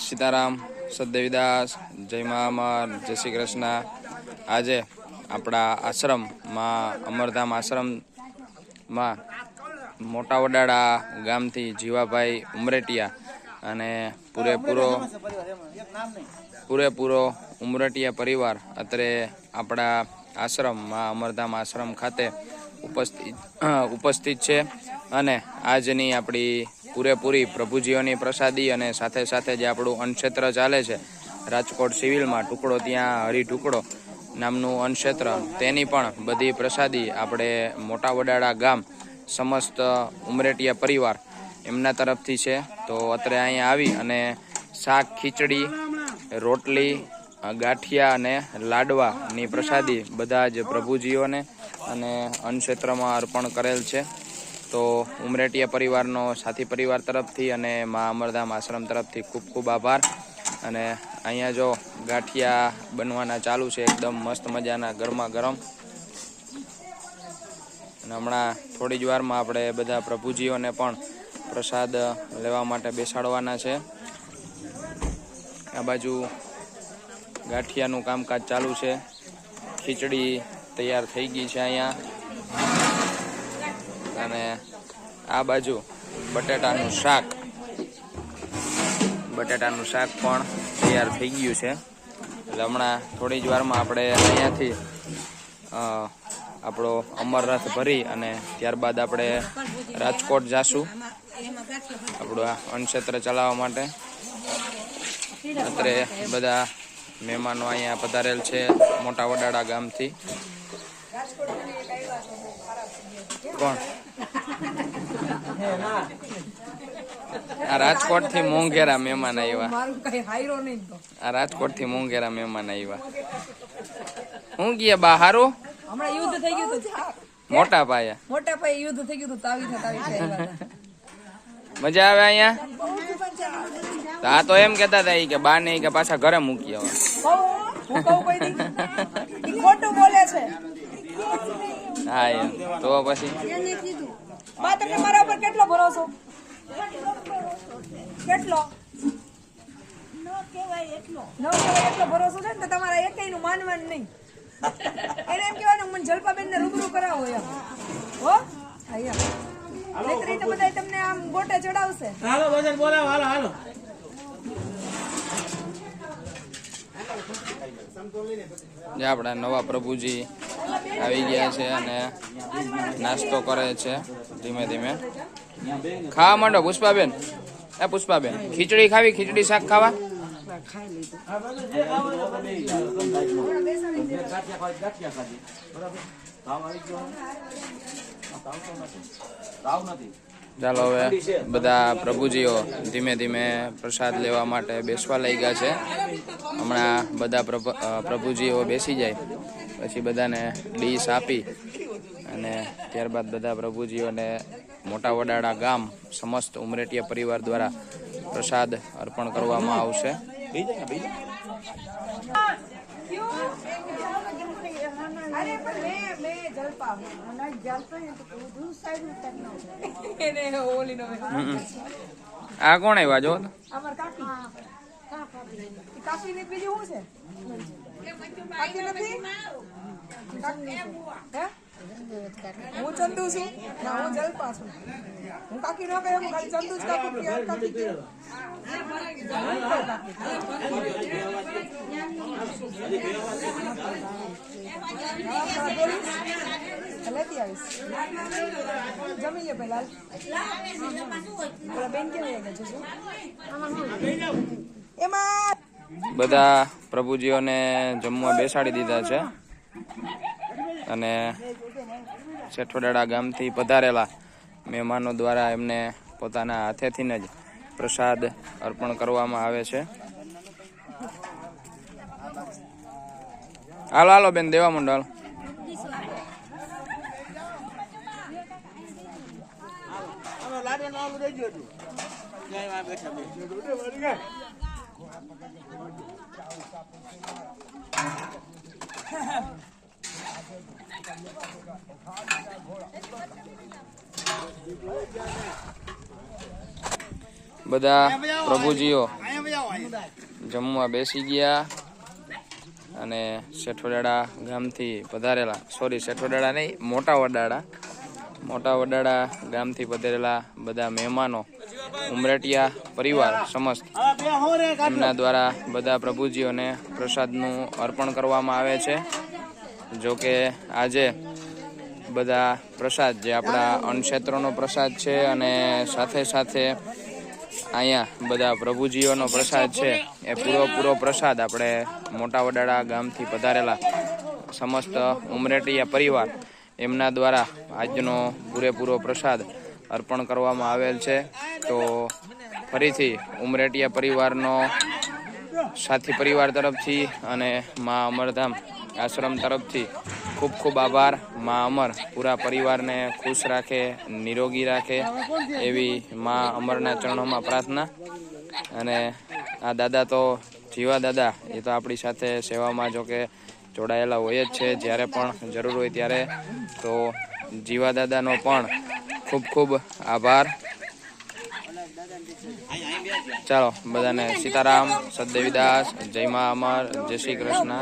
સીતારામ, સદદેવીદાસ, જય અમર, જય શ્રી કૃષ્ણ. આજે આપણા આશ્રમમાં, અમરધામ આશ્રમમાં મોટા વડાળા ગામથી જીવાભાઈ ઉમરેટિયા અને પૂરેપૂરો પૂરેપૂરો ઉમરટિયા પરિવાર અત્રે આપણા આશ્રમમાં, અમરધામ આશ્રમ ખાતે ઉપસ્થિત ઉપસ્થિત છે. અને આજની આપણી પૂરેપૂરી પ્રભુજીઓની પ્રસાદી અને સાથે સાથે જે આપણું અન્નક્ષેત્ર ચાલે છે, રાજકોટ સિવિલમાં ટુકડો ત્યાં હરી ટુકડો નામનું અન્નક્ષેત્ર, તેની પણ બધી પ્રસાદી આપણે મોટા વડાળા ગામ સમસ્ત ઉમરેટિયા પરિવાર એમના તરફથી છે. તો અત્રે અહીંયા આવી અને શાક, ખીચડી, રોટલી, ગાંઠિયા અને લાડવાની પ્રસાદી બધા જ પ્રભુજીઓને અને અન્નક્ષેત્રમાં અર્પણ કરેલ છે. તો ઉમરેટીયા પરિવારનો સાથી પરિવાર તરફથી અને મા અમરધામ આશ્રમ તરફથી ખૂબ ખૂબ આભાર. અને અહીંયા જો ગાંઠિયા બનવાના ચાલુ છે, એકદમ મસ્ત મજાના ગરમા ગરમ. અને હમણાં થોડી જ વારમાં આપણે બધા પ્રભુજીઓને પણ પ્રસાદ લેવા માટે બેસાડવાના છે. આ બાજુ ગાંઠિયાનું કામકાજ ચાલુ છે. ખીચડી તૈયાર થઈ ગઈ છે અહીંયા. અને આ બાજુ બટેટાનું શાક. બટેટાનું શાક પણ તૈયાર થઈ ગયું છે. એટલે હમણાં થોડી જ વારમાં આપણે અહીંયાથી આપણો અમરરથ ભરી અને ત્યારબાદ આપણે રાજકોટ જાશું. આપણું આ અન્નક્ષેત્ર ચલાવવા માટે. અત્રે બધા મહેમાનો અહીંયા પધારેલ છે મોટા વડાડા ગામથી. આ રાજકોટથી મોંઘેરા મહેમાન આવ્યા. આ રાજકોટથી મોંઘેરા મહેમાન આવ્યા. હું ગયા બહાર? હારું હમણાં યુદ્ધ થઈ ગયું મોટા પાયા. મોટા પાયે યુદ્ધ થઈ ગયું તાવી. મજા આવે અહીંયા? હા આ તો એમ કેતા હતા કે બા ને કે પાછા ઘરે મૂકી આવે. ખોટું બોલે છે. હા એમ. તો પછી? બા તમને મારા ઉપર કેટલો ભરોસો? કેટલો? ન એટલો ભરોસો છે ને તમારા એકેયનું માનવાનું નહીં. એને એમ કહેવાનું મને જલપાબેન ને રૂબરૂ કરાવો એમ. હો? અહીંયા નહીંતર તો બધા તમને આમ ગોટે ચડાવશે. હાલો ભજન બોલાવો. હાલો હાલો. જે આપણા નવા પ્રભુજી આવી ગયા છે અને નાસ્તો કરે છે ધીમે ધીમે. ખાવા માંડો, પુષ્પાબેન? એ પુષ્પાબેન, ખીચડી ખાવી, ખીચડી શાક ખાવા? ચાલો હવે બધા પ્રભુજીઓ ધીમે ધીમે પ્રસાદ લેવા માટે બેસવા લઈ ગયા છે. હમણાં બધા પ્રભ- પ્રભુજીઓ બેસી જાય. પછી બધાને ડીશ આપી અને ત્યારબાદ બધા પ્રભુજીઓને મોટા વડાળા ગામ સમસ્ત ઉમરેટિયા પરિવાર દ્વારા પ્રસાદ અર્પણ કરવામાં આવશે. આ કોણ આવ્યા જો? અમાર કાકી કાકી ની બીજું શું છે હે? ચંદુ છું. ના, હું જલપા છું. હું કાકી ન કહે, હું ખાલી ચંદુ જ કાકી કાકી લેતી આવીશ. જમી લે પેલા બેન કેવી લાગે છે એમાં બધા પ્રભુજીઓને જમવા બેસાડી દીધા છે. અને શેઠવડાળા ગામથી પધારેલા મહેમાનો દ્વારા એમને પોતાના હાથેથી જ પ્રસાદ અર્પણ કરવામાં આવે છે. હાલો હાલો બેન, દેવા માંડો હાલો હાલો લાડવાનું આવું દેજો તું ક્યાંય આ બેઠા બેઠા બધા પ્રભુજીઓ. જમવા બેસી ગયા અને શેઠવડાડા ગામથી પધારેલા. સોરી શેઠવડાડા નહીં મોટા વડાડા. મોટા વડાડા ગામથી પધારેલા બધા મહેમાનો. ઉમરેટિયા પરિવાર સમસ્ત. એમના દ્વારા બધા પ્રભુજીઓને પ્રસાદનું અર્પણ કરવામાં આવે છે. જો કે આજે બધા પ્રસાદ જે આપણા અન્નક્ષેત્રોનો પ્રસાદ છે અને સાથે સાથે અહીંયા બધા પ્રભુજીઓનો પ્રસાદ છે. એ પૂરો પૂરો પ્રસાદ આપણે મોટા વડાળા ગામથી પધારેલા સમસ્ત ઉમરેટિયા પરિવાર એમના દ્વારા આજનો પૂરેપૂરો પ્રસાદ અર્પણ કરવામાં આવેલ છે. તો ફરીથી ઉમરેટિયા પરિવારનો સાથી પરિવાર તરફથી અને મા અમરધામ આશ્રમ તરફથી ખૂબ ખૂબ આભાર. મા અમર પૂરા પરિવારને ખુશ રાખે, નિરોગી રાખે એવી મા અમરના ચરણોમાં પ્રાર્થના. અને આ દાદા તો જીવા દાદા, એ તો આપણી સાથે સેવામાં જો કે જોડાયેલા હોય જ છે. જ્યારે પણ જરૂર હોય ત્યારે તો જીવા દાદાનો પણ ખૂબ ખૂબ આભાર. ચાલો, બધાને સીતારામ સદદેવીદાસ જય મા અમર, જય શ્રી કૃષ્ણ.